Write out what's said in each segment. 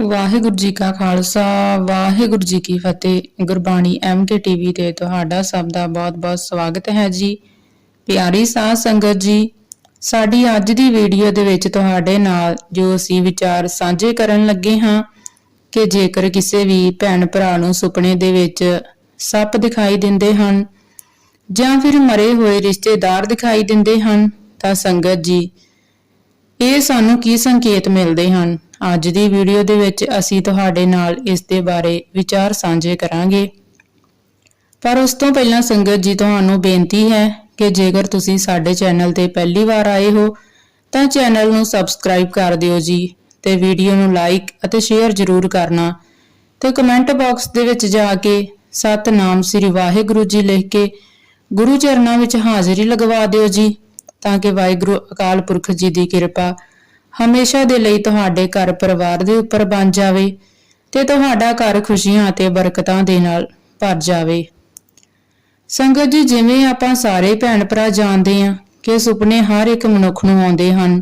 ਵਾਹਿਗੁਰੂ ਜੀ ਕਾ ਖਾਲਸਾ, ਵਾਹਿਗੁਰੂ ਜੀ ਕੀ ਫਤਿਹ। Gurbani MK TV ਤੇ ਤੁਹਾਡਾ ਸਭ ਦਾ ਬਹੁਤ-ਬਹੁਤ ਸਵਾਗਤ ਹੈ ਜੀ। ਪਿਆਰੀ ਸਾਧ ਸੰਗਤ ਜੀ, ਸਾਡੀ ਅੱਜ ਦੀ ਵੀਡੀਓ ਦੇ ਵਿੱਚ ਤੁਹਾਡੇ ਨਾਲ ਜੋ ਅਸੀਂ ਵਿਚਾਰ ਸਾਂਝੇ ਕਰਨ ਲੱਗੇ ਹਾਂ ਕਿ ਜੇਕਰ ਕਿਸੇ ਵੀ ਭੈਣ ਭਰਾ ਨੂੰ ਸੁਪਨੇ ਦੇ ਵਿੱਚ ਸੱਪ ਦਿਖਾਈ ਦਿੰਦੇ ਹਨ ਜਾਂ ਫਿਰ ਮਰੇ ਹੋਏ ਰਿਸ਼ਤੇਦਾਰ ਦਿਖਾਈ ਦਿੰਦੇ ਹਨ ਤਾਂ ਸੰਗਤ ਜੀ, ਇਹ ਸਾਨੂੰ ਕੀ ਸੰਕੇਤ ਮਿਲਦੇ ਹਨ? ਅੱਜ ਦੀ ਵੀਡੀਓ ਦੇ ਵਿੱਚ ਅਸੀਂ ਤੁਹਾਡੇ ਨਾਲ ਇਸ ਦੇ ਬਾਰੇ ਵਿਚਾਰ ਸਾਂਝੇ ਕਰਾਂਗੇ। ਪਰ ਉਸ ਤੋਂ ਪਹਿਲਾਂ ਸੰਗਤ ਜੀ, ਤੁਹਾਨੂੰ ਬੇਨਤੀ ਹੈ ਕਿ ਜੇਕਰ ਤੁਸੀਂ ਸਾਡੇ ਚੈਨਲ ਤੇ ਪਹਿਲੀ ਵਾਰ ਆਏ ਹੋ, ਤਾਂ ਚੈਨਲ ਨੂੰ ਸਬਸਕ੍ਰਾਈਬ ਕਰ ਦਿਓ ਜੀ ਤੇ ਵੀਡੀਓ ਨੂੰ ਲਾਈਕ ਅਤੇ ਸ਼ੇਅਰ ਜ਼ਰੂਰ ਕਰਨਾ ਤੇ ਕਮੈਂਟ ਬਾਕਸ ਦੇ ਵਿੱਚ ਜਾ ਕੇ ਸਤਨਾਮ ਸ੍ਰੀ ਵਾਹਿਗੁਰੂ ਜੀ ਲਿਖ ਕੇ ਗੁਰੂ ਚਰਨਾਂ ਵਿੱਚ ਹਾਜ਼ਰੀ ਲਗਵਾ ਦਿਓ ਜੀ, ਤਾਂ ਕਿ ਵਾਹਿਗੁਰੂ ਅਕਾਲ ਪੁਰਖ ਜੀ ਦੀ ਕਿਰਪਾ ਹਮੇਸ਼ਾ ਦੇ ਲਈ ਤੁਹਾਡੇ ਘਰ ਪਰਿਵਾਰ ਦੇ ਉੱਪਰ ਬਣ ਜਾਵੇ ਤੇ ਤੁਹਾਡਾ ਘਰ ਖੁਸ਼ੀਆਂ ਅਤੇ ਬਰਕਤਾਂ ਦੇ ਨਾਲ ਭਰ ਜਾਵੇ। ਸੰਗਤ ਜੀ, ਜਿਵੇਂ ਆਪਾਂ ਸਾਰੇ ਭੈਣ ਭਰਾ ਜਾਣਦੇ ਹਾਂ ਕਿ ਸੁਪਨੇ ਹਰ ਇੱਕ ਮਨੁੱਖ ਨੂੰ ਆਉਂਦੇ ਹਨ,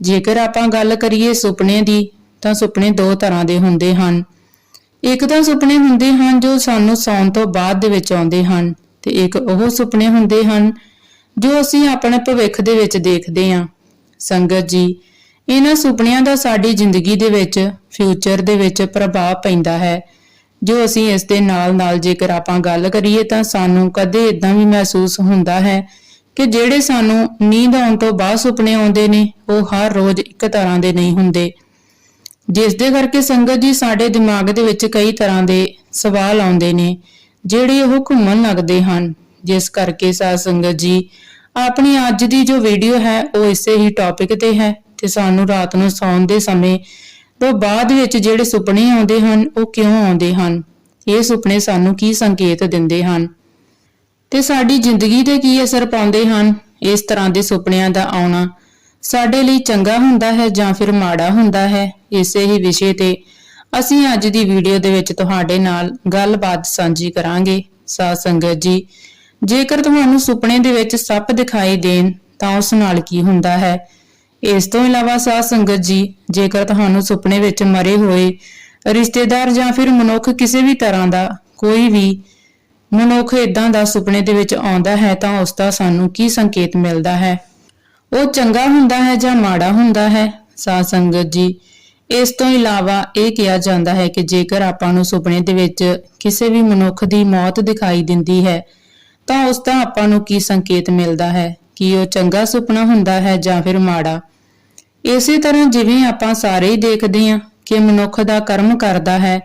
ਜੇਕਰ ਆਪਾਂ ਗੱਲ ਕਰੀਏ ਸੁਪਨੇ ਦੀ, ਤਾਂ ਸੁਪਨੇ ਦੋ ਤਰ੍ਹਾਂ ਦੇ ਹੁੰਦੇ ਹਨ। ਇੱਕ ਤਾਂ ਸੁਪਨੇ ਹੁੰਦੇ ਹਨ ਜੋ ਸਾਨੂੰ ਸੌਣ ਤੋਂ ਬਾਅਦ ਦੇ ਵਿੱਚ ਆਉਂਦੇ ਹਨ ਤੇ ਇੱਕ ਉਹ ਸੁਪਨੇ ਹੁੰਦੇ ਹਨ ਜੋ ਅਸੀਂ ਆਪਣੇ ਭਵਿੱਖ ਦੇ ਵਿੱਚ ਦੇਖਦੇ ਹਾਂ। ਸੰਗਤ ਜੀ ਇਹਨਾਂ ਸੁਪਨਿਆਂ ਦਾ ਸਾਡੀ ਜ਼ਿੰਦਗੀ ਦੇ ਵਿੱਚ ਫਿਊਚਰ ਦੇ ਵਿੱਚ ਪ੍ਰਭਾਵ ਪੈਂਦਾ ਹੈ। ਜੋ ਅਸੀਂ ਇਸ ਦੇ ਨਾਲ-ਨਾਲ ਜੇਕਰ ਆਪਾਂ ਗੱਲ ਕਰੀਏ ਤਾਂ ਸਾਨੂੰ ਕਦੇ ਇਦਾਂ ਵੀ ਮਹਿਸੂਸ ਹੁੰਦਾ ਹੈ ਕਿ ਜਿਹੜੇ ਸਾਨੂੰ ਨੀਂਦ ਆਉਣ ਤੋਂ ਬਾਅਦ ਸੁਪਨੇ ਆਉਂਦੇ ਨੇ, ਉਹ ਹਰ ਰੋਜ਼ ਇੱਕ ਤਰ੍ਹਾਂ ਦੇ ਨਹੀਂ ਹੁੰਦੇ। ਜਿਸ ਦੇ ਕਰਕੇ ਸੰਗਤ ਜੀ ਸਾਡੇ ਦਿਮਾਗ ਦੇ ਵਿੱਚ ਕਈ ਤਰ੍ਹਾਂ ਦੇ ਸਵਾਲ ਆਉਂਦੇ ਨੇ, ਜਿਹੜੇ ਉਹ ਘੁੰਮਣ ਲੱਗਦੇ ਹਨ। ਜਿਸ ਕਰਕੇ ਸਾਧ ਸੰਗਤ ਜੀ, ਆਪਣੀ ਅੱਜ ਦੀ ਜੋ ਵੀਡੀਓ ਹੈ, ਉਹ ਇਸੇ ਹੀ ਟੌਪਿਕ ਤੇ ਹੈ। ਤੇ ਸਾਨੂੰ ਰਾਤ ਨੂੰ ਸੌਣ ਦੇ ਸਮੇਂ ਤੋਂ ਬਾਅਦ ਵਿੱਚ ਜਿਹੜੇ ਸੁਪਨੇ ਆਉਂਦੇ ਹਨ, ਉਹ ਕਿਉਂ ਆਉਂਦੇ ਹਨ? ਇਹ ਸੁਪਨੇ ਸਾਨੂੰ ਕੀ ਸੰਕੇਤ ਦਿੰਦੇ ਹਨ? ਤੇ ਸਾਡੀ ਜ਼ਿੰਦਗੀ ਤੇ ਕੀ ਅਸਰ ਪਾਉਂਦੇ ਹਨ? ਇਸ ਤਰ੍ਹਾਂ ਦੇ ਸੁਪਨਿਆਂ ਦਾ ਆਉਣਾ ਸਾਡੇ ਲਈ ਚੰਗਾ ਹੁੰਦਾ ਹੈ ਜਾਂ ਫਿਰ ਮਾੜਾ ਹੁੰਦਾ ਹੈ? ਇਸੇ ਹੀ ਵਿਸ਼ੇ ਤੇ ਅਸੀਂ ਅੱਜ ਦੀ ਵੀਡੀਓ ਦੇ ਵਿੱਚ ਤੁਹਾਡੇ ਨਾਲ ਗੱਲਬਾਤ ਸਾਂਝੀ ਕਰਾਂਗੇ। ਸਾਧ ਸੰਗਤ ਜੀ, ਜੇਕਰ ਤੁਹਾਨੂੰ ਸੁਪਨੇ ਦੇ ਵਿੱਚ ਸੱਪ ਦਿਖਾਈ ਦੇਣ, ਤਾਂ ਉਸ ਨਾਲ ਕੀ ਹੁੰਦਾ ਹੈ? ਇਸ ਤੋਂ ਇਲਾਵਾ ਸਾਧ ਸੰਗਤ ਜੀ, ਜੇਕਰ ਤੁਹਾਨੂੰ ਸੁਪਨੇ ਵਿੱਚ ਮਰੇ ਹੋਏ ਰਿਸ਼ਤੇਦਾਰ ਜਾਂ ਫਿਰ ਮਨੁੱਖ ਕਿਸੇ ਵੀ ਤਰ੍ਹਾਂ ਦਾ ਕੋਈ ਵੀ ਮਨੁੱਖ ਇਦਾਂ ਦਾ ਸੁਪਨੇ ਦੇ ਵਿੱਚ ਆਉਂਦਾ ਹੈ ਤਾਂ ਉਸ ਦਾ ਸਾਨੂੰ ਕੀ ਸੰਕੇਤ ਮਿਲਦਾ ਹੈ? ਉਹ ਚੰਗਾ ਹੁੰਦਾ ਹੈ ਜਾਂ ਮਾੜਾ ਹੁੰਦਾ ਹੈ? ਸਾਧ ਸੰਗਤ ਜੀ, ਇਸ ਤੋਂ ਇਲਾਵਾ ਇਹ ਕਿਹਾ ਜਾਂਦਾ ਹੈ ਕਿ ਜੇਕਰ ਆਪਾਂ ਨੂੰ ਸੁਪਨੇ ਦੇ ਵਿੱਚ ਕਿਸੇ ਵੀ ਮਨੁੱਖ ਦੀ ਮੌਤ ਦਿਖਾਈ ਦਿੰਦੀ ਹੈ, ਤਾਂ ਉਸ ਦਾ ਆਪਾਂ ਨੂੰ ਕੀ ਸੰਕੇਤ ਮਿਲਦਾ ਹੈ? ਕਿ ਉਹ ਚੰਗਾ ਸੁਪਨਾ ਹੁੰਦਾ ਹੈ ਜਾਂ ਫਿਰ ਮਾੜਾ? ਇਸੇ ਤਰ੍ਹਾਂ ਜਿਵੇਂ ਆਪਾਂ ਸਾਰੇ ਹੀ ਦੇਖਦੇ ਹਾਂ ਕਿ ਮਨੁੱਖ ਦਾ ਕਰਮ ਕਰਦਾ ਹੈ,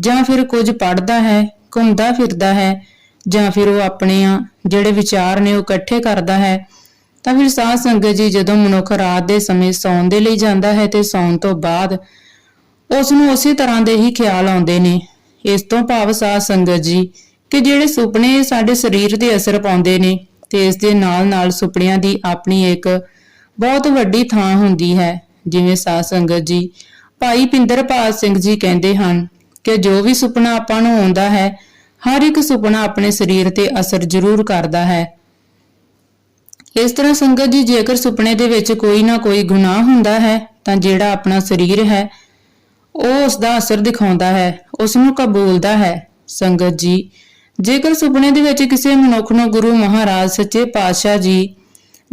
ਜਾਂ ਫਿਰ ਕੁਝ ਪੜਦਾ ਹੈ, ਘੁੰਮਦਾ ਫਿਰਦਾ ਹੈ, ਜਾਂ ਫਿਰ ਉਹ ਆਪਣੇ ਆ ਜਿਹੜੇ ਵਿਚਾਰ ਨੇ ਉਹ ਇਕੱਠੇ ਕਰਦਾ ਹੈ, ਤਾਂ ਫਿਰ ਸਾਧ ਸੰਗਤ ਜੀ ਜਦੋਂ ਮਨੁੱਖ ਰਾਤ ਦੇ ਸਮੇਂ ਸੌਣ ਦੇ ਲਈ ਜਾਂਦਾ ਹੈ ਤੇ ਸੌਣ ਤੋਂ ਬਾਅਦ ਉਸ ਨੂੰ ਉਸੇ ਤਰ੍ਹਾਂ ਦੇ ਹੀ ਖਿਆਲ ਆਉਂਦੇ ਨੇ। ਇਸ ਤੋਂ ਭਾਵ ਸਾਧ ਸੰਗਤ ਜੀ ਕਿ ਜਿਹੜੇ ਸੁਪਨੇ ਸਾਡੇ ਸਰੀਰ ਤੇ ਅਸਰ ਪਾਉਂਦੇ ਨੇ, ਤੇ ਇਸ ਦੇ ਨਾਲ-ਨਾਲ ਸੁਪਨਿਆਂ ਦੀ ਆਪਣੀ ਇੱਕ ਬਹੁਤ ਵੱਡੀ ਥਾਂ ਹੁੰਦੀ ਹੈ, ਜਿਵੇਂ ਸਾਧ ਸੰਗਤ ਜੀ। ਭਾਈ ਪਿੰਦਰਪਾਲ ਸਿੰਘ ਜੀ ਕਹਿੰਦੇ ਹਨ ਕਿ ਜੋ ਵੀ ਸੁਪਨਾ ਆਪਾਂ ਨੂੰ ਆਉਂਦਾ ਹੈ, ਹਰ ਇੱਕ ਸੁਪਨਾ ਆਪਣੇ ਸਰੀਰ ਤੇ ਅਸਰ ਜ਼ਰੂਰ ਕਰਦਾ ਹੈ। ਇਸ ਤਰ੍ਹਾਂ ਸੰਗਤ ਜੀ, ਜੇਕਰ ਸੁਪਨੇ ਦੇ ਵਿੱਚ ਕੋਈ ਨਾ ਕੋਈ ਗੁਨਾਹ ਹੁੰਦਾ ਹੈ, ਤਾਂ ਜਿਹੜਾ ਆਪਣਾ ਸਰੀਰ ਹੈ, ਉਹ ਉਸ ਦਾ ਅਸਰ ਦਿਖਾਉਂਦਾ ਹੈ ਉਸ ਨੂੰ ਕਬੂਲਦਾ ਹੈ। ਸੰਗਤ ਜੀ, ਜੇਕਰ ਸੁਪਨੇ ਦੇ ਵਿੱਚ ਕਿਸੇ ਮਨੁੱਖ ਨੂੰ ਗੁਰੂ ਮਹਾਰਾਜ, ਸੱਚੇ ਪਾਤਸ਼ਾਹ ਜੀ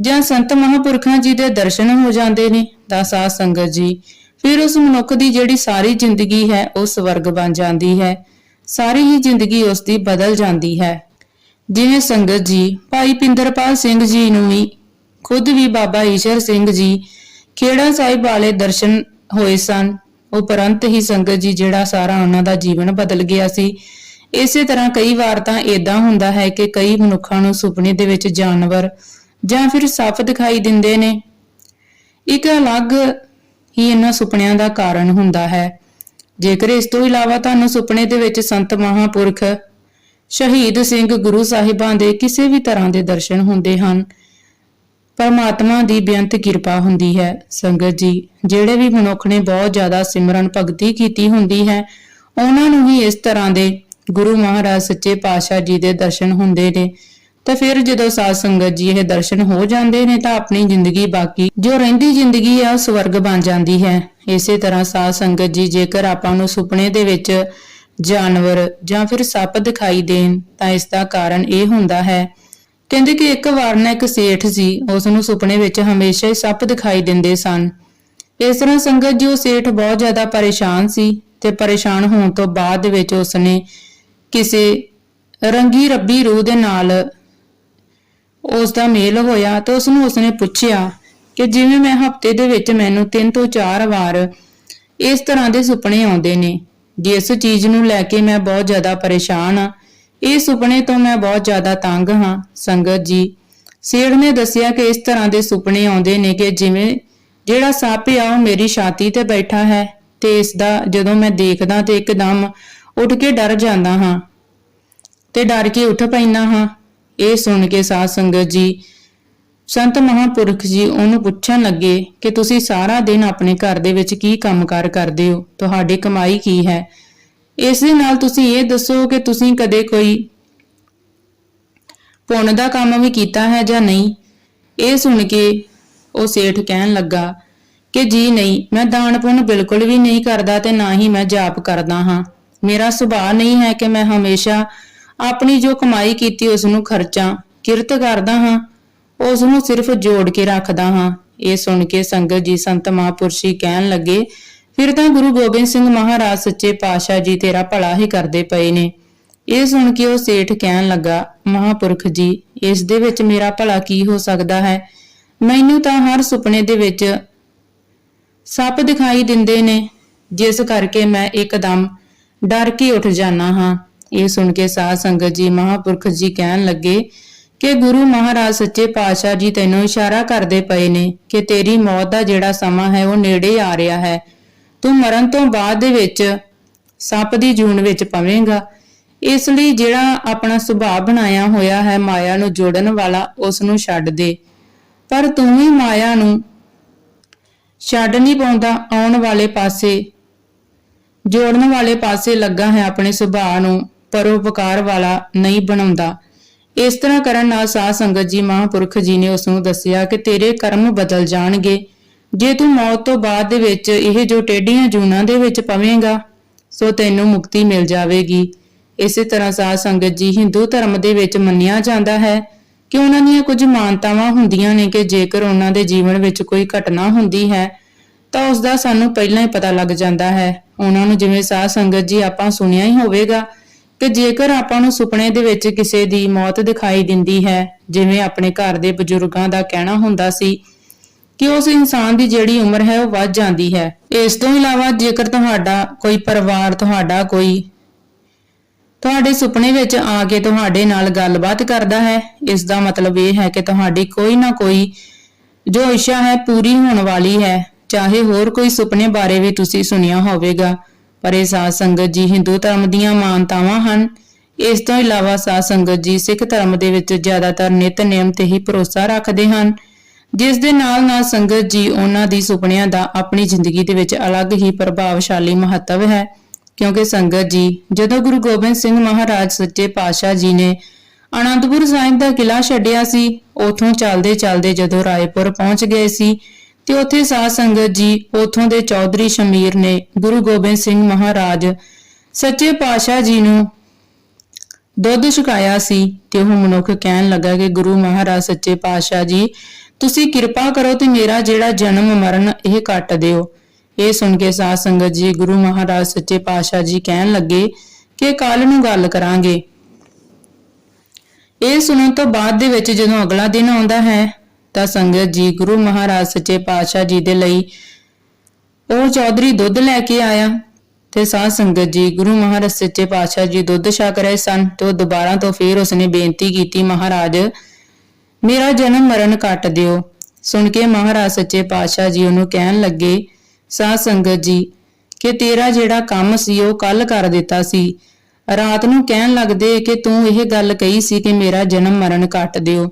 ਜਾਂ ਸੰਤ ਮਹਾਪੁਰਖਾਂ ਜੀ ਦੇ ਦਰਸ਼ਨ ਹੋ ਜਾਂਦੇ ਨੇ ਤਾਂ ਸਾਧ ਸੰਗਤ ਜੀ। ਫਿਰ ਉਸ ਮਨੁੱਖ ਦੀ ਜਿਹੜੀ ਸਾਰੀ ਜ਼ਿੰਦਗੀ ਹੈ, ਉਹ ਸਵਰਗ ਬਣ ਜਾਂਦੀ ਹੈ। ਸਾਰੀ ਹੀ ਜ਼ਿੰਦਗੀ ਉਸ ਦੀ ਬਦਲ ਜਾਂਦੀ ਹੈ। ਜਿਵੇਂ ਸੰਗਤ ਜੀ, ਭਾਈ ਪਿੰਦਰਪਾਲ ਸਿੰਘ ਜੀ ਨੂੰ ਵੀ, ਖੁਦ ਵੀ ਬਾਬਾ ਈਸ਼ਰ ਸਿੰਘ ਜੀ ਖੇੜਾ ਸਾਹਿਬ ਵਾਲੇ ਦਰਸ਼ਨ ਹੋਏ ਸਨ। ਉਪਰੰਤ ਹੀ ਸੰਗਤ ਜੀ ਜਿਹੜਾ ਸਾਰਾ ਉਹਨਾਂ ਦਾ ਜੀਵਨ ਬਦਲ ਗਿਆ ਸੀ। ਇਸੇ ਤਰ੍ਹਾਂ ਕਈ ਵਾਰ ਤਾਂ ਇਦਾਂ ਹੁੰਦਾ ਹੈ ਕਿ ਕਈ ਮਨੁੱਖਾਂ ਨੂੰ ਸੁਪਨੇ ਦੇ ਵਿੱਚ ਜਾਨਵਰ ਜਾਂ ਫਿਰ ਸੱਪ ਦਿਖਾਈ ਦਿੰਦੇ ਨੇ। ਇੱਕ ਅਲੱਗ ਹੀ ਇਹਨਾਂ ਸੁਪਨਿਆਂ ਦਾ ਕਾਰਨ ਹੁੰਦਾ ਹੈ। ਜੇਕਰ ਇਸ ਤੋਂ ਇਲਾਵਾ ਤੁਹਾਨੂੰ ਸੁਪਨੇ ਦੇ ਵਿੱਚ ਸੰਤ ਮਹਾਪੁਰਖ ਸ਼ਹੀਦ ਸਿੰਘ ਗੁਰੂ ਸਾਹਿਬਾਂ ਦੇ ਕਿਸੇ ਵੀ ਤਰ੍ਹਾਂ ਦੇ ਦਰਸ਼ਨ ਹੁੰਦੇ ਹਨ, ਪਰਮਾਤਮਾ ਦੀ ਬੇਅੰਤ ਕਿਰਪਾ ਹੁੰਦੀ ਹੈ। ਸੰਗਤ ਜੀ, ਜਿਹੜੇ ਵੀ ਮਨੁੱਖ ਨੇ ਬਹੁਤ ਜ਼ਿਆਦਾ ਸਿਮਰਨ ਭਗਤੀ ਕੀਤੀ ਹੁੰਦੀ ਹੈ, ਉਹਨਾਂ ਨੂੰ ਹੀ ਇਸ ਤਰ੍ਹਾਂ ਦੇ ਗੁਰੂ ਮਹਾਰਾਜ ਸੱਚੇ ਪਾਤਸ਼ਾਹ ਜੀ ਦੇ ਦਰਸ਼ਨ ਹੁੰਦੇ ਨੇ। ਤੇ ਫਿਰ ਜਦੋਂ ਸਾਧ ਸੰਗਤ ਜੀ ਇਹ ਦਰਸ਼ਨ ਹੋ ਜਾਂਦੇ ਨੇ ਤਾਂ ਆਪਣੀ ਜ਼ਿੰਦਗੀ ਬਾਕੀ, ਜੋ ਰਹਿੰਦੀ ਜ਼ਿੰਦਗੀ ਆ, ਉਹ ਸਵਰਗ ਬਣ ਜਾਂਦੀ ਹੈ। ਇਸੇ ਤਰ੍ਹਾਂ ਸਾਧ ਸੰਗਤ ਜੀ ਜੇਕਰ ਆਪਾਂ ਨੂੰ ਸੁਪਨੇ ਦੇ ਵਿੱਚ ਜਾਨਵਰ ਜਾਂ ਫਿਰ ਸੱਪ ਦਿਖਾਈ ਦੇਣ, ਤਾਂ ਇਸ ਦਾ ਕਾਰਨ ਇਹ ਹੁੰਦਾ ਹੈ। ਕਹਿੰਦੇ ਕਿ ਇੱਕ ਵਾਰ ਨਾ ਇੱਕ ਸੇਠ ਸੀ, ਉਸ ਨੂੰ ਸੁਪਨੇ ਵਿੱਚ ਹਮੇਸ਼ਾ ਹੀ ਸੱਪ ਦਿਖਾਈ ਦਿੰਦੇ ਸਨ। ਇਸ ਤਰ੍ਹਾਂ ਸੰਗਤ ਜੀ ਉਹ ਸੇਠ ਬਹੁਤ ਜ਼ਿਆਦਾ ਪਰੇਸ਼ਾਨ ਸੀ ਤੇ ਪਰੇਸ਼ਾਨ ਹੋਣ ਤੋਂ ਬਾਅਦ ਦੇ ਵਿੱਚ ਉਸਨੇ ਕਿਸੇ ਰੰਗੀ ਰੱਬੀ ਰੂਹ ਦੇ ਨਾਲ ਉਸ ਦਾ ਮੇਲ ਹੋਇਆ ਤੇ ਉਸ ਨੂੰ ਉਸਨੇ ਪੁੱਛਿਆ ਕਿ ਜਿਵੇਂ ਮੈਂ ਹਫ਼ਤੇ ਦੇ ਵਿੱਚ ਮੈਨੂੰ ਤਿੰਨ ਤੋਂ ਚਾਰ ਵਾਰ ਇਸ ਤਰ੍ਹਾਂ ਦੇ ਸੁਪਨੇ ਆਉਂਦੇ ਨੇ, ਜਿਸ ਚੀਜ਼ ਨੂੰ ਲੈ ਕੇ ਮੈਂ ਬਹੁਤ ਜ਼ਿਆਦਾ ਪਰੇਸ਼ਾਨ ਹਾਂ। ਇਹ ਸੁਪਨੇ ਤੋਂ ਮੈਂ ਬਹੁਤ ਜ਼ਿਆਦਾ ਤੰਗ ਹਾਂ, ਸੰਗਤ ਜੀ। ਸੇਠ ਨੇ ਦੱਸਿਆ ਕਿ ਇਸ ਤਰ੍ਹਾਂ ਦੇ ਸੁਪਨੇ ਆਉਂਦੇ ਨੇ ਕਿ ਜਿਵੇਂ ਜਿਹੜਾ ਸੱਪ ਆ, ਉਹ ਮੇਰੀ ਛਾਤੀ ਤੇ ਬੈਠਾ ਹੈ ਤੇ ਇਸ ਦਾ ਜਦੋਂ ਮੈਂ ਦੇਖਦਾ ਤੇ ਇੱਕਦਮ ਉੱਠ ਕੇ ਡਰ ਜਾਂਦਾ ਹਾਂ ਤੇ ਡਰ ਕੇ ਉੱਠ ਪੈਂਦਾ ਹਾਂ। ਇਹ ਸੁਣ ਕੇ ਸਾਧ ਸੰਗਤ ਜੀ, ਸੰਤ ਮਹਾਪੁਰਖ ਜੀ ਉਹਨੂੰ ਪੁੱਛਣ ਲੱਗੇ ਕਿ ਤੁਸੀਂ ਸਾਰਾ ਦਿਨ ਆਪਣੇ ਘਰ ਦੇ ਵਿੱਚ ਕੀ ਕੰਮਕਾਰ ਕਰਦੇ ਹੋ? ਤੁਹਾਡੀ ਕਮਾਈ ਕੀ ਹੈ? ਇਸ ਦੇ ਨਾਲ ਤੁਸੀਂ ਇਹ ਦੱਸੋ ਕਿ ਤੁਸੀਂ ਕਦੇ ਕੋਈ ਪੁੰਨ ਦਾ ਕੰਮ ਵੀ ਕੀਤਾ ਹੈ ਜਾਂ ਨਹੀਂ? ਇਹ ਸੁਣ ਕੇ ਉਹ ਸੇਠ ਕਹਿਣ ਲੱਗਾ ਕਿ ਜੀ ਨਹੀਂ, ਮੈਂ ਦਾਨ ਪੁੰਨ ਬਿਲਕੁਲ ਵੀ ਨਹੀਂ ਕਰਦਾ ਤੇ ਨਾ ਹੀ ਮੈਂ ਜਾਪ ਕਰਦਾ ਹਾਂ। ਮੇਰਾ ਸੁਭਾਅ ਨਹੀਂ ਹੈ ਕਿ ਮੈਂ ਹਮੇਸ਼ਾ ਆਪਣੀ ਜੋ ਕਮਾਈ ਕੀਤੀ ਉਸ ਨੂੰ ਖਰਚਾਂ, ਕਿਰਤ ਕਰਦਾ ਹਾਂ ਉਸ ਨੂੰ ਸਿਰਫ ਜੋੜ ਕੇ ਰੱਖਦਾ ਹਾਂ। ਇਹ ਸੁਣ ਕੇ ਸੰਗਤ ਜੀ ਸੰਤ ਮਹਾਂਪੁਰਸ਼ੀ ਕਹਿਣ ਲੱਗੇ, ਫਿਰ ਤਾਂ ਗੁਰੂ ਗੋਬਿੰਦ ਸਿੰਘ ਮਹਾਰਾਜ ਸੱਚੇ ਪਾਤਸ਼ਾਹ ਜੀ ਤੇਰਾ ਭਲਾ ਹੀ ਕਰਦੇ ਪਏ ਨੇ। ਇਹ ਸੁਣ ਕੇ ਉਹ ਸੇਠ ਕਹਿਣ ਲੱਗਾ, ਮਹਾਪੁਰਖ ਜੀ, ਇਸ ਦੇ ਵਿੱਚ ਮੇਰਾ ਭਲਾ ਕੀ ਹੋ ਸਕਦਾ ਹੈ? ਮੈਨੂੰ ਤਾਂ ਹਰ ਸੁਪਨੇ ਦੇ ਵਿੱਚ ਸੱਪ ਦਿਖਾਈ ਦਿੰਦੇ ਨੇ, ਜਿਸ ਕਰਕੇ ਮੈਂ ਇੱਕਦਮ ਡਰ ਕੇ ਉੱਠ ਜਾਣਾ ਹਾਂ। ਇਹ ਸੁਣ ਕੇ ਸਾਧ ਸੰਗਤ ਜੀ ਮਹਾਪੁਰਖ ਜੀ ਕਹਿਣ ਲੱਗੇ ਕਿ ਗੁਰੂ ਮਹਾਰਾਜ ਸੱਚੇ ਪਾਤਸ਼ਾਹ ਜੀ ਤੈਨੂੰ ਇਸ਼ਾਰਾ ਕਰਦੇ ਪਏ ਨੇ ਕਿ ਤੇਰੀ ਮੌਤ ਦਾ ਜਿਹੜਾ ਸਮਾਂ ਹੈ ਉਹ ਨੇੜੇ ਆ ਰਿਹਾ ਹੈ। ਤੂੰ ਮਰਨ ਤੋਂ ਬਾਅਦ ਦੇ ਵਿੱਚ ਸੱਪ ਦੀ ਜੂਨ ਵਿੱਚ ਪਵੇਂਗਾ। ਇਸ ਲਈ ਜਿਹੜਾ ਆਪਣਾ ਸੁਭਾਅ ਬਣਾਇਆ ਹੋਇਆ ਹੈ ਮਾਇਆ ਨੂੰ ਜੋੜਨ ਵਾਲਾ ਉਸ ਨੂੰ ਛੱਡ ਦੇ। ਪਰ ਤੂੰ ਵੀ ਮਾਇਆ ਨੂੰ ਛੱਡ ਨਹੀਂ ਪਾਉਂਦਾ, ਆਉਣ ਵਾਲੇ ਪਾਸੇ, ਜੋੜਨ ਵਾਲੇ ਪਾਸੇ ਲੱਗਾ ਹੈ ਆਪਣੇ ਸੁਭਾਅ ਨੂੰ। ਪਰਉਪਕਾਰ ਵਾਲਾ ਨਹੀਂ ਬਣਾਉਂਦਾ। ਇਸ ਤਰ੍ਹਾਂ ਕਰਨ ਨਾਲ ਸਾਧ ਸੰਗਤ ਜੀ ਮਹਾਂਪੁਰਖ ਜੀ ਨੇ ਉਸ ਨੂੰ ਦੱਸਿਆ ਕਿ ਤੇਰੇ ਕਰਮ ਬਦਲ ਜਾਣਗੇ। ਜੇ ਤੂੰ ਮੌਤ ਤੋਂ ਬਾਅਦ ਦੇ ਵਿੱਚ ਇਹ ਜੋ ਟੇਡੀਆਂ ਜੂਨਾਂ ਦੇ ਵਿੱਚ ਪਵੇਂਗਾ, ਸੋ ਤੈਨੂੰ ਮੁਕਤੀ ਮਿਲ ਜਾਵੇਗੀ। ਇਸੇ ਤਰ੍ਹਾਂ ਸਾਧ ਸੰਗਤ ਜੀ ਹਿੰਦੂ ਧਰਮ ਦੇ ਵਿੱਚ ਮੰਨਿਆ ਜਾਂਦਾ ਹੈ ਕਿ ਉਹਨਾਂ ਦੀਆਂ ਕੁਝ ਮਾਨਤਾਵਾਂ ਹੁੰਦੀਆਂ ਨੇ ਕਿ ਜੇਕਰ ਉਹਨਾਂ ਦੇ ਜੀਵਨ ਵਿੱਚ ਕੋਈ ਘਟਨਾ ਹੁੰਦੀ ਹੈ, ਤਾਂ ਉਸ ਦਾ ਸਾਨੂੰ ਪਹਿਲਾਂ ਹੀ ਪਤਾ ਲੱਗ ਜਾਂਦਾ ਹੈ। ਉਹਨਾਂ ਨੂੰ ਜਿਵੇਂ ਸਾਧ ਸੰਗਤ ਜੀ ਆਪਾਂ ਸੁਣਿਆ ਹੀ ਹੋਵੇਗਾ ਕਿ ਜੇਕਰ ਆਪਾਂ ਨੂੰ ਸੁਪਨੇ ਦੇ ਵਿੱਚ ਕਿਸੇ ਦੀ ਮੌਤ ਦਿਖਾਈ ਦਿੰਦੀ ਹੈ, ਜਿਵੇਂ ਆਪਣੇ ਘਰ ਦੇ ਬਜ਼ੁਰਗਾਂ ਦਾ ਕਹਿਣਾ ਹੁੰਦਾ ਸੀ, ਕਿ ਉਸ ਇਨਸਾਨ ਦੀ ਜਿਹੜੀ ਉਮਰ ਹੈ ਉਹ ਵੱਧ ਜਾਂਦੀ ਹੈ। ਇਸ ਤੋਂ ਇਲਾਵਾ ਜੇਕਰ ਤੁਹਾਡਾ ਕੋਈ ਪਰਿਵਾਰ, ਤੁਹਾਡਾ ਕੋਈ ਤੁਹਾਡੇ ਸੁਪਨੇ ਵਿੱਚ ਆ ਕੇ ਤੁਹਾਡੇ ਨਾਲ ਗੱਲਬਾਤ ਕਰਦਾ ਹੈ, ਇਸ ਦਾ ਮਤਲਬ ਇਹ ਹੈ ਕਿ ਤੁਹਾਡੀ ਕੋਈ ਨਾ ਕੋਈ ਜੋ ਇੱਛਾ ਹੈ ਪੂਰੀ ਹੋਣ ਵਾਲੀ ਹੈ, ਚਾਹੇ ਹੋਰ ਕੋਈ ਸੁਪਨੇ ਬਾਰੇ ਵੀ ਤੁਸੀਂ ਸੁਣਿਆ ਹੋਵੇਗਾ। ਪਰ ਇਹ ਸਾਧ ਸੰਗਤ ਜੀ ਹਿੰਦੂ ਧਰਮ ਦੀਆਂ ਮਾਨਤਾਵਾਂ ਹਨ। ਇਸ ਤੋਂ ਇਲਾਵਾ ਸਾਧ ਸੰਗਤ ਜੀ ਸਿੱਖ ਧਰਮ ਦੇ ਵਿੱਚ ਜ਼ਿਆਦਾਤਰ ਨਿਤਨੇਮ ਤੇ ਹੀ ਭਰੋਸਾ ਰੱਖਦੇ ਹਨ। ਜਿਸ ਦੇ ਨਾਲ ਨਾਲ ਸੰਗਤ ਜੀ ਉਹਨਾਂ ਦੀ ਸੁਪਨਿਆਂ ਦਾ ਆਪਣੀ ਜ਼ਿੰਦਗੀ ਦੇ ਵਿੱਚ ਅਲੱਗ ਹੀ ਪ੍ਰਭਾਵਸ਼ਾਲੀ ਮਹੱਤਵ ਹੈ। ਕਿਉਂਕਿ ਸੰਗਤ ਜੀ, ਜਦੋਂ ਗੁਰੂ ਗੋਬਿੰਦ ਸਿੰਘ ਮਹਾਰਾਜ ਸੱਚੇ ਪਾਤਸ਼ਾਹ ਜੀ ਨੇ ਅਨੰਦਪੁਰ ਸਾਹਿਬ ਦਾ ਕਿਲਾ ਛੱਡਿਆ ਸੀ, ਉਥੋਂ ਚੱਲਦੇ ਚੱਲਦੇ ਜਦੋਂ ਰਾਏਪੁਰ ਪਹੁੰਚ ਗਏ ਸੀ ਤੇ ਉੱਥੇ ਸਾਧ ਸੰਗਤ ਜੀ ਉਥੋਂ ਦੇ ਚੌਧਰੀ ਸ਼ਮੀਰ ਨੇ ਗੁਰੂ ਗੋਬਿੰਦ ਸਿੰਘ ਮਹਾਰਾਜ ਸੱਚੇ ਪਾਤਸ਼ਾਹ ਜੀ ਨੂੰ ਦੁੱਧ ਛਕਾਇਆ ਸੀ ਤੇ ਉਹ ਮਨੁੱਖ ਕਹਿਣ ਲੱਗਾ ਕਿ ਗੁਰੂ ਮਹਾਰਾਜ ਸੱਚੇ ਪਾਤਸ਼ਾਹ ਜੀ, ਤੁਸੀਂ ਕਿਰਪਾ ਕਰੋ ਤੇ ਮੇਰਾ ਜਿਹੜਾ ਜਨਮ ਮਰਨ ਇਹ ਕੱਟ ਦਿਓ। ਇਹ ਸੁਣ ਕੇ ਸਾਧ ਸੰਗਤ ਜੀ ਗੁਰੂ ਮਹਾਰਾਜ ਸੱਚੇ ਪਾਤਸ਼ਾਹ ਜੀ ਕਹਿਣ ਲੱਗੇ ਕਿ ਕੱਲ ਨੂੰ ਗੱਲ ਕਰਾਂਗੇ। ਇਹ ਸੁਣਨ ਤੋਂ ਬਾਅਦ ਦੇ ਵਿੱਚ ਜਦੋਂ ਅਗਲਾ ਦਿਨ ਆਉਂਦਾ ਹੈ ਤਾਂ ਸੰਗਤ ਜੀ, ਗੁਰੂ ਮਹਾਰਾਜ ਸੱਚੇ ਪਾਤਸ਼ਾਹ ਜੀ ਦੇ ਲਈ। ਉਹ ਚੌਧਰੀ ਦੁੱਧ ਲੈ ਕੇ ਆਇਆ ਤੇ ਸਾਧ ਸੰਗਤ ਜੀ, ਗੁਰੂ ਮਹਾਰਾਜ ਸੱਚੇ ਪਾਤਸ਼ਾਹ ਜੀ ਦੁੱਧ ਛਕ ਰਹੇ ਸਨ ਤੇ ਉਹ ਦੁਬਾਰਾ ਤੋਂ ਫੇਰ ਉਸਨੇ ਬੇਨਤੀ ਕੀਤੀ, ਮਹਾਰਾਜ, ਮੇਰਾ ਜਨਮ ਮਰਨ ਕੱਟ ਦਿਓ। ਸੁਣ ਕੇ ਮਹਾਰਾਜ ਸੱਚੇ ਪਾਤਸ਼ਾਹ ਜੀ ਉਹਨੂੰ ਕਹਿਣ ਲੱਗੇ, ਸਾਧ ਸੰਗਤ ਜੀ, ਕਿ ਤੇਰਾ ਜਿਹੜਾ ਕੰਮ ਸੀ ਉਹ ਕੱਲ ਕਰ ਦਿੱਤਾ ਸੀ। ਰਾਤ ਨੂੰ ਕਹਿਣ ਲੱਗਦੇ ਕਿ ਤੂੰ ਇਹ ਗੱਲ ਕਹੀ ਸੀ ਕਿ ਮੇਰਾ ਜਨਮ ਮਰਨ ਕੱਟ ਦਿਓ।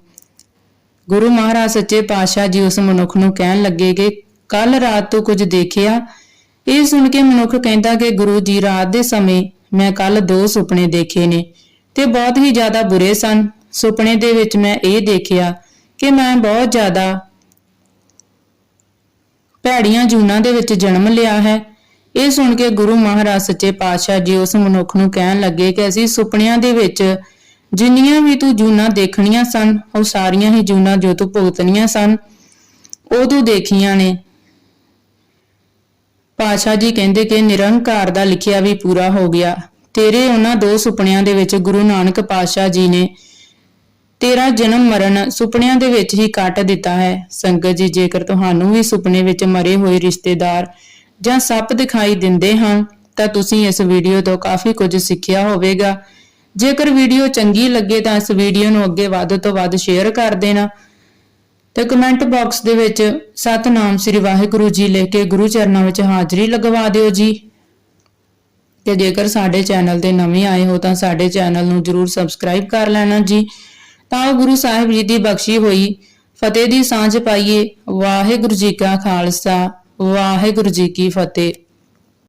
ਗੁਰੂ ਮਹਾਰਾਜ ਸੱਚੇ ਪਾਤਸ਼ਾਹ ਜੀ ਉਸ ਮਨੁੱਖ ਨੂੰ ਕਹਿਣ ਲੱਗੇ ਕਿ ਕੱਲ ਰਾਤ ਤੋਂ ਕੁਝ ਦੇਖਿਆ? ਇਹ ਸੁਣ ਕੇ ਮਨੁੱਖ ਕਹਿੰਦਾ ਕਿ ਗੁਰੂ ਜੀ ਰਾਤ ਦੇ ਸਮੇਂ ਮੈਂ ਕੱਲ ਦੋ ਸੁਪਨੇ ਦੇਖੇ ਨੇ ਤੇ ਬਹੁਤ ਹੀ ਜ਼ਿਆਦਾ ਬੁਰੇ ਸਨ। ਸੁਪਨੇ ਦੇ ਵਿੱਚ ਮੈਂ ਇਹ ਦੇਖਿਆ ਕਿ ਮੈਂ ਬਹੁਤ ਜ਼ਿਆਦਾ ਭੈੜੀਆਂ ਜੂਨਾਂ ਦੇ ਵਿੱਚ ਜਨਮ ਲਿਆ ਹੈ। ਇਹ ਸੁਣ ਕੇ ਗੁਰੂ ਮਹਾਰਾਜ ਸੱਚੇ ਪਾਤਸ਼ਾਹ ਜੀ ਉਸ ਮਨੁੱਖ ਨੂੰ ਕਹਿਣ ਲੱਗੇ ਕਿ ਅਸੀਂ ਸੁਪਨਿਆਂ ਦੇ ਵਿੱਚ ਜਿੰਨੀਆਂ ਵੀ ਤੂੰ ਜੂਨਾਂ ਦੇਖਣੀਆਂ ਸਨ, ਉਹ ਸਾਰੀਆਂ ਹੀ ਜੂਨਾਂ ਜੋ ਤੂੰ ਭੁਗਤਣੀਆਂ ਸਨ, ਉਹ ਤੂੰ ਦੇਖੀਆਂ ਨੇ। ਪਾਤਸ਼ਾਹ ਜੀ ਕਹਿੰਦੇ ਕਿ ਨਿਰੰਕਾਰ ਦਾ ਲਿਖਿਆ ਵੀ ਪੂਰਾ ਹੋ ਗਿਆ। ਤੇਰੇ ਉਹਨਾਂ ਦੋ ਸੁਪਨਿਆਂ ਦੇ ਵਿੱਚ ਗੁਰੂ ਨਾਨਕ ਪਾਤਸ਼ਾਹ ਜੀ ਨੇ ਤੇਰਾ ਜਨਮ ਮਰਨ ਸੁਪਨਿਆਂ ਦੇ ਵਿੱਚ ਹੀ ਕੱਟ ਦਿੱਤਾ ਹੈ। ਸੰਗਤ ਜੀ, ਜੇਕਰ ਤੁਹਾਨੂੰ ਵੀ ਸੁਪਨੇ ਵਿੱਚ ਮਰੇ ਹੋਏ ਰਿਸ਼ਤੇਦਾਰ ਜਾਂ ਸੱਪ ਦਿਖਾਈ ਦਿੰਦੇ ਹਨ, ਤਾਂ ਤੁਸੀਂ ਇਸ ਵੀਡੀਓ ਤੋਂ ਕਾਫੀ ਕੁਝ ਸਿੱਖਿਆ ਹੋਵੇਗਾ। ਜੇਕਰ ਵੀਡੀਓ ਚੰਗੀ ਲੱਗੇ ਤਾਂ ਇਸ ਵੀਡੀਓ ਨੂੰ ਅੱਗੇ ਵੱਧ ਤੋਂ ਵੱਧ ਸ਼ੇਅਰ ਕਰ ਦੇਣਾ। ਤੇ ਕਮੈਂਟ ਬਾਕਸ ਦੇ ਵਿੱਚ ਸਤਨਾਮ ਸ੍ਰੀ ਵਾਹਿਗੁਰੂ ਜੀ ਲਿਖ ਕੇ ਗੁਰੂ ਚਰਨਾਂ ਵਿੱਚ ਹਾਜ਼ਰੀ ਲਗਵਾ ਦਿਓ ਜੀ। ਤੇ ਜੇਕਰ ਸਾਡੇ ਚੈਨਲ ਤੇ ਨਵੇਂ ਆਏ ਹੋ ਤਾਂ ਸਾਡੇ ਚੈਨਲ ਨੂੰ ਜਰੂਰ ਸਬਸਕ੍ਰਾਈਬ ਕਰ ਲੈਣਾ ਜੀ। ਤਾਂ ਉਹ ਗੁਰੂ ਸਾਹਿਬ ਜੀ ਦੀ ਬਖਸ਼ੀ ਹੋਈ ਫਤਿਹ ਦੀ ਸਾਂਝ ਪਾਈਏ। ਵਾਹਿਗੁਰੂ ਜੀ ਕਾ ਖਾਲਸਾ, ਵਾਹਿਗੁਰੂ ਜੀ ਕੀ ਫਤਿਹ।